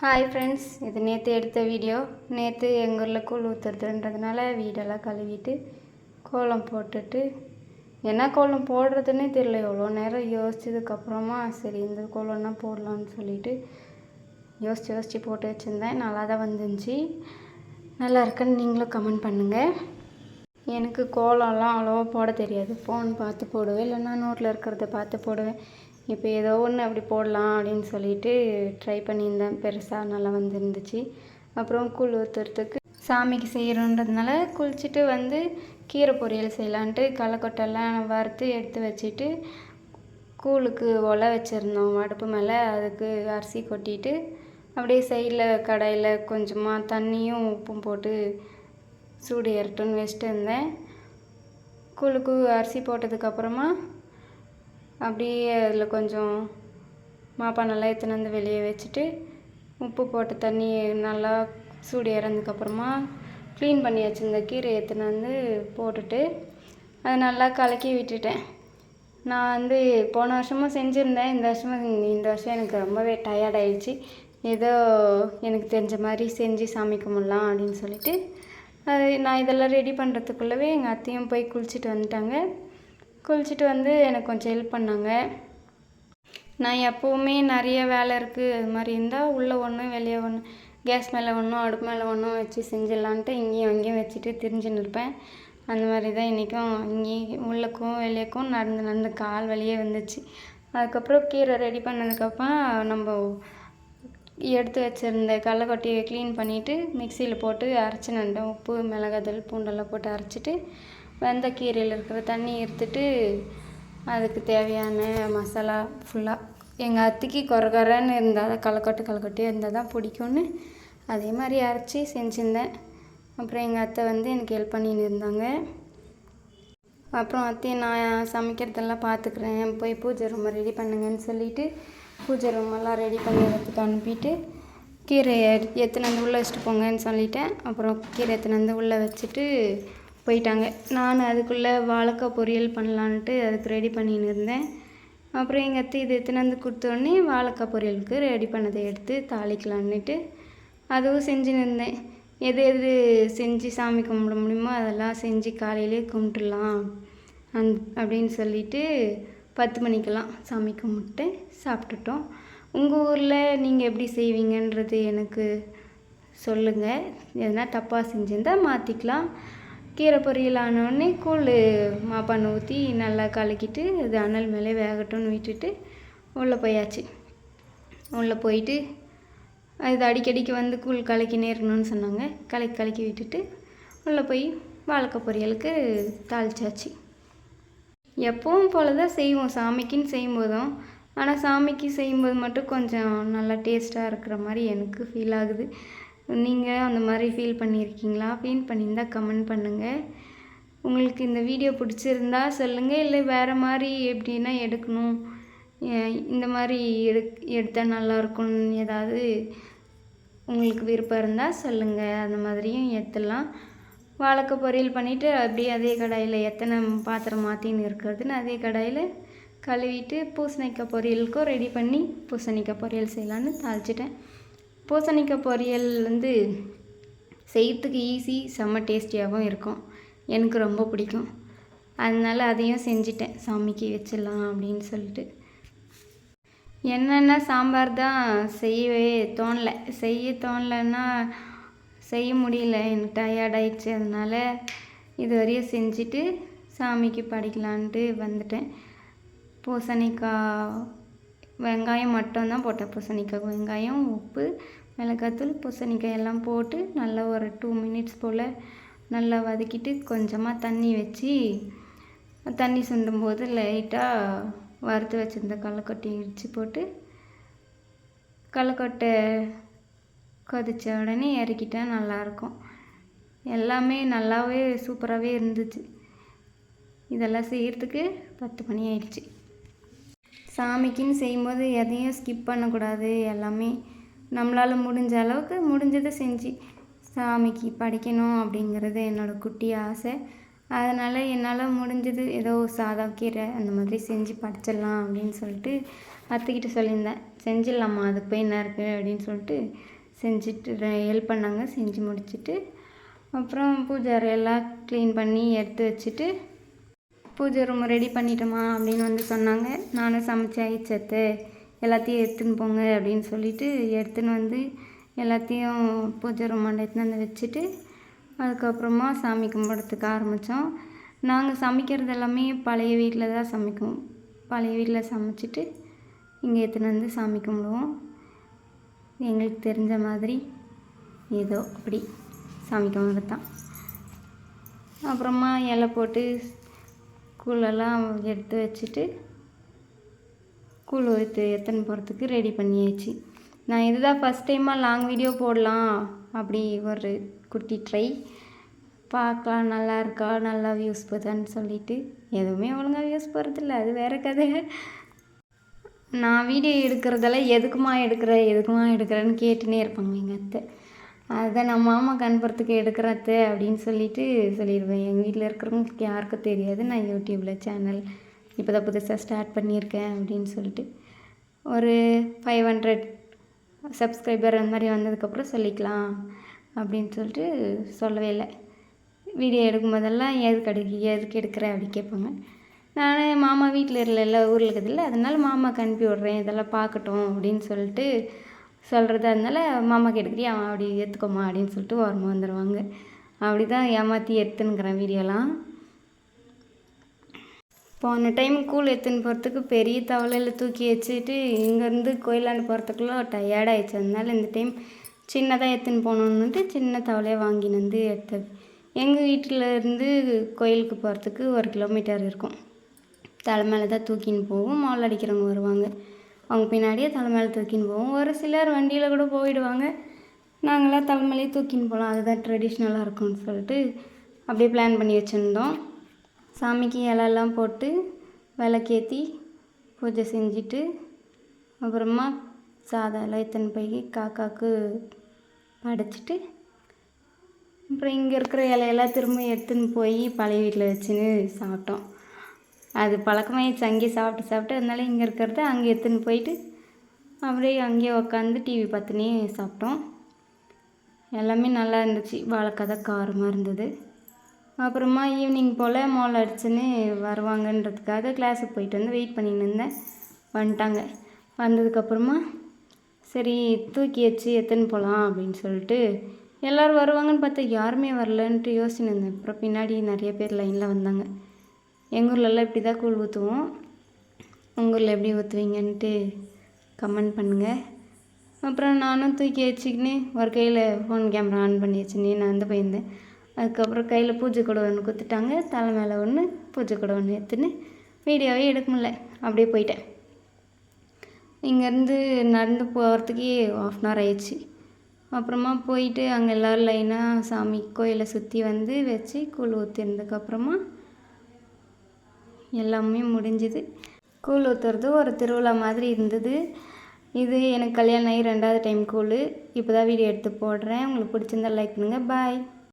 Hi friends இது நேற்று எடுத்த வீடியோ நேற்று எங்கள் ஊரில் கூழ் ஊற்றுறதுன்றதுனால வீடெல்லாம் கழுவிட்டு கோலம் போட்டுட்டு என்ன கோலம் போடுறதுன்னே தெரியல எவ்வளோ நேரம் யோசிச்சதுக்கப்புறமா சரி இந்த கோலம்னா போடலான்னு சொல்லிட்டு யோசித்து யோசித்து போட்டு வச்சுருந்தேன். நல்லா தான் வந்துருந்துச்சு. நல்லா இருக்குன்னு நீங்களும் கமெண்ட் பண்ணுங்கள் எனக்கு கோலம்லாம் அவ்வளோவா போட தெரியாது. ஃபோன் பார்த்து போடுவேன் இல்லைன்னா நோட்டில் இருக்கிறத பார்த்து போடுவேன். இப்போ ஏதோ ஒன்று அப்படி போடலாம் அப்படின்னு சொல்லிட்டு ட்ரை பண்ணியிருந்தேன். பெருசாக நல்லா வந்துருந்துச்சு. அப்புறம் கூழ் ஊற்றுறதுக்கு சாமிக்கு செய்கிறோன்றதுனால குளிச்சுட்டு வந்து கீரை பொரியல் செய்யலான்ட்டு களைக்கொட்டெல்லாம் வறுத்து எடுத்து வச்சுட்டு கூழுக்கு ஒலை வச்சுருந்தோம். அடுப்பு மேலே அதுக்கு அரிசி கொட்டிட்டு அப்படியே சைடில் கடையில் கொஞ்சமாக தண்ணியும் உப்பும் போட்டு சூடு ஏறட்டும்னு வச்சுட்டு இருந்தேன். கூழுக்கு அரிசி போட்டதுக்கப்புறமா அப்படியே அதில் கொஞ்சம் மாப்பானெல்லாம் எடுத்துன்னு வந்து வெளியே வச்சுட்டு உப்பு போட்டு தண்ணி நல்லா சூடு இறந்ததுக்கப்புறமா க்ளீன் பண்ணி வச்சுருந்த கீரை எடுத்துன்னு வந்து போட்டுட்டு அதை நல்லா கலக்கி விட்டுட்டேன். நான் வந்து போன வருஷமும் செஞ்சுருந்தேன். இந்த வருஷமும் இந்த வருஷம் எனக்கு ரொம்பவே டயர்ட் ஆயிடுச்சு. ஏதோ எனக்கு தெரிஞ்ச மாதிரி செஞ்சு சாமி கும்பிட்லாம் அப்படின்னு சொல்லிட்டு அது நான் இதெல்லாம் ரெடி பண்ணுறதுக்குள்ளவே எங்கள் அத்தையும் போய் குளிச்சுட்டு வந்துட்டாங்க. குளிச்சுட்டு வந்து எனக்கு கொஞ்சம் ஹெல்ப் பண்ணாங்க. நான் எப்போவுமே நிறைய வேலை இருக்குது அது மாதிரி இருந்தால் உள்ளே ஒன்று வெளியே ஒன்று கேஸ் மேலே ஒன்றும் அடுப்பு மேலே ஒன்றும் வச்சு செஞ்சிடலான்ட்டு இங்கேயும் அங்கேயும் வச்சுட்டு திரிஞ்சுன்னு இருப்பேன். அந்த மாதிரி தான் இன்றைக்கும் இங்கேயும் உள்ளக்கும் வெளியேக்கும் நடந்து நடந்து கால் வழியே வந்துச்சு. அதுக்கப்புறம் கீரை ரெடி பண்ணதுக்கப்புறம் நம்ம எடுத்து வச்சுருந்த கடலக்கொட்டையை க்ளீன் பண்ணிவிட்டு மிக்சியில் போட்டு அரைச்சி நண்டேன் உப்பு மிளகாத்தூள் பூண்டெல்லாம் போட்டு அரைச்சிட்டு வெந்த கீரையில் இருக்கிற தண்ணி எடுத்துட்டு அதுக்கு தேவையான மசாலா ஃபுல்லாக எங்கள் அத்திக்கு கொர கொரன்னு இருந்தால் தான் களைக்கொட்டை களைக்கொட்டையாக இருந்தால் தான் பிடிக்கும்னு அதே மாதிரி அரைச்சி செஞ்சுருந்தேன். அப்புறம் எங்கள் அத்தை வந்து எனக்கு ஹெல்ப் பண்ணின்னு இருந்தாங்க. அப்புறம் அத்தையை நான் சமைக்கிறதெல்லாம் பார்த்துக்குறேன் போய் பூஜை ரூமை ரெடி பண்ணுங்கன்னு சொல்லிவிட்டு பூஜை ரூமெல்லாம் ரெடி பண்ணுறதுக்கு அனுப்பிட்டு கீரையை எத்தனை வந்து உள்ளே வச்சுட்டு போங்கன்னு சொல்லிட்டேன். அப்புறம் கீரை எத்தனை வந்து உள்ளே வச்சுட்டு போயிட்டாங்க. நான் அதுக்குள்ளே வாழைக்காய் பொரியல் பண்ணலான்ட்டு அதுக்கு ரெடி பண்ணின்னு இருந்தேன். அப்புறம் எங்கள் அத்தை இது எத்தனை கொடுத்தோடனே வாழைக்காய் பொரியலுக்கு ரெடி பண்ணதை எடுத்து தாளிக்கலான்னுட்டு அதுவும் செஞ்சுன்னு இருந்தேன். எது எது செஞ்சு சாமி கும்பிட முடியுமோ அதெல்லாம் செஞ்சு காலையிலே கும்பிட்டுலாம் அந் அப்படின்னு சொல்லிட்டு பத்து மணிக்கெல்லாம் சாமி கும்பிட்டு சாப்பிட்டுட்டோம். உங்கள் ஊரில் நீங்கள் எப்படி செய்வீங்கன்றது எனக்கு சொல்லுங்கள் எதனா தப்பாக செஞ்சுருந்தால் மாற்றிக்கலாம் கீரை பொரியல் ஆனோடனே கூழ் மாப்பானை ஊற்றி நல்லா கலக்கிட்டு அது அனல் மேலே வேகட்டும்னு விட்டுட்டு உள்ளே போயாச்சு. உள்ளே போயிட்டு அது அடிக்கடிக்கு வந்து கூழ் கலக்கினே இருக்கணும்னு சொன்னாங்க. கலக்கி கலக்கி விட்டுட்டு உள்ளே போய் வாழைக்காய் பொரியலுக்கு தாளிச்சாச்சு. எப்பவும் போல தான் செய்வோம். சாமிக்குன்னு செய்யும்போதும் ஆனால் சாமிக்கு செய்யும்போது மட்டும் கொஞ்சம் நல்லா டேஸ்ட்டாக இருக்கிற மாதிரி எனக்கு ஃபீல் ஆகுது. நீங்கள் அந்த மாதிரி ஃபீல் பண்ணியிருக்கீங்களா? ஃபீல் பண்ணியிருந்தால் கமெண்ட் பண்ணுங்கள் உங்களுக்கு இந்த வீடியோ பிடிச்சிருந்தா சொல்லுங்கள் இல்லை வேறு மாதிரி எப்படின்னா எடுக்கணும். இந்த மாதிரி எடு எடுத்தால் நல்லாயிருக்கும்னு ஏதாவது உங்களுக்கு விருப்பம் இருந்தால் சொல்லுங்கள் அந்த மாதிரியும் ஏற்றலாம் வாழைக்காய் பொரியல் பண்ணிவிட்டு அப்படியே அதே கடாயில் எத்தனை பாத்திரம் மாற்றின்னு இருக்கிறதுன்னு அதே கடாயில் கழுவிட்டு பூசணிக்காய் பொரியலுக்கும் ரெடி பண்ணி பூசணிக்காய் பொரியல் செய்யலான்னு தாளிச்சிட்டேன். பூசணிக்காய் பொரியல் வந்து செய்யறதுக்கு ஈஸி செம்ம டேஸ்டியாகவும் இருக்கும். எனக்கு ரொம்ப பிடிக்கும். அதனால் அதையும் செஞ்சிட்டேன். சாமிக்கு வச்சிடலாம் அப்படின்னு சொல்லிட்டு. என்னென்ன சாம்பார் தான் செய்யவே தோணலை. செய்ய தோணலைன்னா செய்ய முடியல. எனக்கு டயர்டாயிடுச்சு அதனால் இது வரையும் செஞ்சுட்டு சாமிக்கு படிக்கலான்ட்டு வந்துட்டேன். பூசணிக்காய் வெங்காயம் மட்டும்தான் போட்டேன். பூசணிக்காய் வெங்காயம் உப்பு மிளகாத்தூள் பூசணிக்காய் எல்லாம் போட்டு நல்லா ஒரு டூ மினிட்ஸ் போல் நல்லா வதக்கிட்டு கொஞ்சமாக தண்ணி வச்சு தண்ணி சுண்டும் போது லைட்டாக வறுத்து வச்சுருந்த கடலக்கொட்டை இடித்து போட்டு கடலக்கொட்டை கொதித்த உடனே இறக்கிட்டா நல்லாயிருக்கும். எல்லாமே நல்லாவே சூப்பராகவே இருந்துச்சு. இதெல்லாம் செய்கிறதுக்கு பத்து மணி ஆயிடுச்சு. சாமிக்குன்னு செய்யும்போது எதையும் ஸ்கிப் பண்ணக்கூடாது எல்லாமே. நம்மளால் முடிஞ்ச அளவுக்கு முடிஞ்சதை செஞ்சு சாமிக்கு படிக்கணும் அப்படிங்கிறது என்னோடய குட்டி ஆசை. அதனால் என்னால் முடிஞ்சது ஏதோ சாதம் கீரை அந்த மாதிரி செஞ்சு படிச்சிடலாம் அப்படின்னு சொல்லிட்டு அத்தைக்கிட்ட சொல்லியிருந்தேன். செஞ்சிடலாமா அதுக்கு போய் என்ன இருக்குது அப்படின்னு சொல்லிட்டு செஞ்சுட்டு ஹெல்ப் பண்ணாங்க. செஞ்சு முடிச்சுட்டு அப்புறம் பூஜை அறையெல்லாம் க்ளீன் பண்ணி எடுத்து வச்சுட்டு பூஜை ரூம் ரெடி பண்ணிட்டோமா அப்படின்னு வந்து சொன்னாங்க. நானும் சமைச்சு ஆயிடுச்சத்து. எல்லாத்தையும் எடுத்துன்னு போங்க அப்படின்னு சொல்லிட்டு எடுத்துன்னு வந்து எல்லாத்தையும் பூஜை ரூம் எடுத்துன்னு வந்து வச்சுட்டு அதுக்கப்புறமா சாமி கும்பிட்றதுக்கு ஆரம்பித்தோம் நாங்கள் சமைக்கிறது எல்லாமே பழைய வீட்டில் தான் சமைக்கும். பழைய வீட்டில் சமைச்சிட்டு இங்கே எடுத்துன்னு வந்து சாமி கும்பிடுவோம். எங்களுக்கு தெரிஞ்ச மாதிரி ஏதோ அப்படி சாமி கும்பிட்றது தான் அப்புறமா இலை போட்டு கூழெல்லாம் எடுத்து வச்சுட்டு கூழ் ஊற்றி எத்தனை போகிறதுக்கு ரெடி பண்ணியாச்சு. நான் இதுதான் ஃபஸ்ட் டைமாக லாங் வீடியோ போடலாம் அப்படி ஒரு குட்டி ட்ரை பார்க்கலாம் நல்லா இருக்கா நல்லா வியூஸ் போதான்னு சொல்லிட்டு. எதுவுமே ஒழுங்காக வியூஸ் போகிறதில்ல அது வேறு கதை. நான் வீடியோ எடுக்கிறதெல்லாம் எதுக்குமா எடுக்கிற எதுக்குமா எடுக்கிறேன்னு கேட்டுனே இருப்பாங்க எங்கள் அத்தை. அதை நான் மாமா கண்புறத்துக்கு எடுக்கிறத்த அப்படின்னு சொல்லிட்டு சொல்லிடுவேன் எங்கள் வீட்டில் இருக்கிறவங்களுக்கு யாருக்கும் தெரியாது. நான் யூடியூப்பில் சேனல் இப்போ தான் புதுசாக ஸ்டார்ட் பண்ணியிருக்கேன் அப்படின்னு சொல்லிட்டு ஒரு ஃபைவ் ஹண்ட்ரட் சப்ஸ்கிரைபர் அந்த மாதிரி வந்ததுக்கப்புறம் சொல்லிக்கலாம் அப்படின்னு சொல்லிட்டு சொல்லவே இல்லை. வீடியோ எடுக்கும் போதெல்லாம் எதுக்கு எடுக்க எதுக்கு எடுக்கிற அப்படி கேட்பாங்க. நான் மாமா வீட்டில் இல்லைல்ல ஊரில் இருக்குதுல்ல அதனால மாமாக்கு அனுப்பி விட்றேன் இதெல்லாம் பார்க்கட்டும் அப்படின்னு சொல்லிட்டு சொல்கிறதா அதனால மாமா கேட்டுக்கிறியா அவன் அப்படி ஏற்றுக்கோமா அப்படின்னு சொல்லிட்டு ஓரமாக வந்துடுவாங்க அப்படி தான் ஏமாற்றி எடுத்துன்னுக்கிறேன் வீடியோலாம். போன டைம் கூழ் எடுத்துன்னு போகிறதுக்கு பெரிய தவளையில் தூக்கி வச்சுட்டு இங்கேருந்து கோயிலாண்டு போகிறதுக்குள்ள டயர்ட் ஆயிடுச்சு. அதனால இந்த டைம் சின்னதாக எடுத்துன்னு போகணுன்னுட்டு சின்ன தவளையை வாங்கின்னு வந்து எடுத்தது. எங்கள் வீட்டில் இருந்து கோயிலுக்கு போகிறதுக்கு ஒரு கிலோமீட்டர் இருக்கும். தலை மேலே தான் தூக்கின்னு போவோம். மால் அடிக்கிறவங்க வருவாங்க. அவங்க பின்னாடியே தலை மேலே தூக்கின்னு போவோம். ஒரு சிலர் வண்டியில் கூட போயிடுவாங்க. நாங்களாம் தலைமையிலே தூக்கின்னு போகலாம் அதுதான் ட்ரெடிஷ்னலாக இருக்கும்னு சொல்லிட்டு அப்படியே பிளான் பண்ணி வச்சுருந்தோம். சாமிக்கு இலெல்லாம் போட்டு விளக்கேற்றி பூஜை செஞ்சுட்டு அப்புறமா சாதம் எல்லாம் எத்தனை போய் காக்காவுக்கு படைச்சிட்டு அப்புறம் இங்கே இருக்கிற இலையெல்லாம் திரும்ப எடுத்துன்னு போய் பழைய வீட்டில் வச்சுன்னு சாப்பிட்டோம். அது பழக்கமாயிடுச்சு அங்கேயே சாப்பிட்டு சாப்பிட்டு அதனால இங்கே இருக்கிறத அங்கே எடுத்துன்னு போயிட்டு அப்படியே அங்கேயே உக்காந்து டிவி பார்த்துனே சாப்பிட்டோம். எல்லாமே நல்லா இருந்துச்சு. வாழைக்காய் காரமாக இருந்தது. அப்புறமா ஈவினிங் போல் மோல் அடிச்சுன்னு வருவாங்கன்றதுக்காக கிளாஸுக்கு போயிட்டு வந்து வெயிட் பண்ணின்னு இருந்தேன். வந்துட்டாங்க. வந்ததுக்கப்புறமா சரி தூக்கி வச்சு எத்தனை போகலாம் அப்படின்னு சொல்லிட்டு எல்லோரும் வருவாங்கன்னு பார்த்தா யாருமே வரலன்ட்டு யோசிச்சுன்னு இருந்தேன். அப்புறம் பின்னாடி நிறைய பேர் லைனில் வந்தாங்க. எங்கள் ஊர்லெல்லாம் இப்படி தான் கூழ் ஊற்றுவோம் உங்கள் ஊரில் எப்படி ஊற்றுவீங்கன்ட்டு கமெண்ட் பண்ணுங்கள் அப்புறம் நானும் தூக்கி வச்சுக்கின்னு ஒரு கையில் ஃபோன் கேமரா ஆன் பண்ணி வச்சுன்னு நான் வந்து போயிருந்தேன். அதுக்கப்புறம் கையில் பூஜை கூட ஒன்று கொடுத்துட்டாங்க. தலை மேலே ஒன்று பூஜை கூட ஒன்று எடுத்துன்னு வீடியோவே எடுக்க முடியல. அப்படியே போயிட்டேன். இங்கேருந்து நடந்து போகிறதுக்கே ஆஃப் அன் ஹவர் ஆயிடுச்சு. அப்புறமா போயிட்டு அங்கே எல்லோரும் லைனாக சாமி கோயிலை சுற்றி வந்து வச்சு கூழ் ஊற்றிருந்ததுக்கப்புறமா எல்லாமே முடிஞ்சுது. கூழ் ஊற்றுறது ஒரு திருவிழா மாதிரி இருந்தது. இது எனக்கு கல்யாணம் ஆகி ரெண்டாவது டைம் கூழ். இப்போ தான் வீடியோ எடுத்து போடுறேன். உங்களுக்கு பிடிச்சிருந்தா லைக் பண்ணுங்கள் பாய்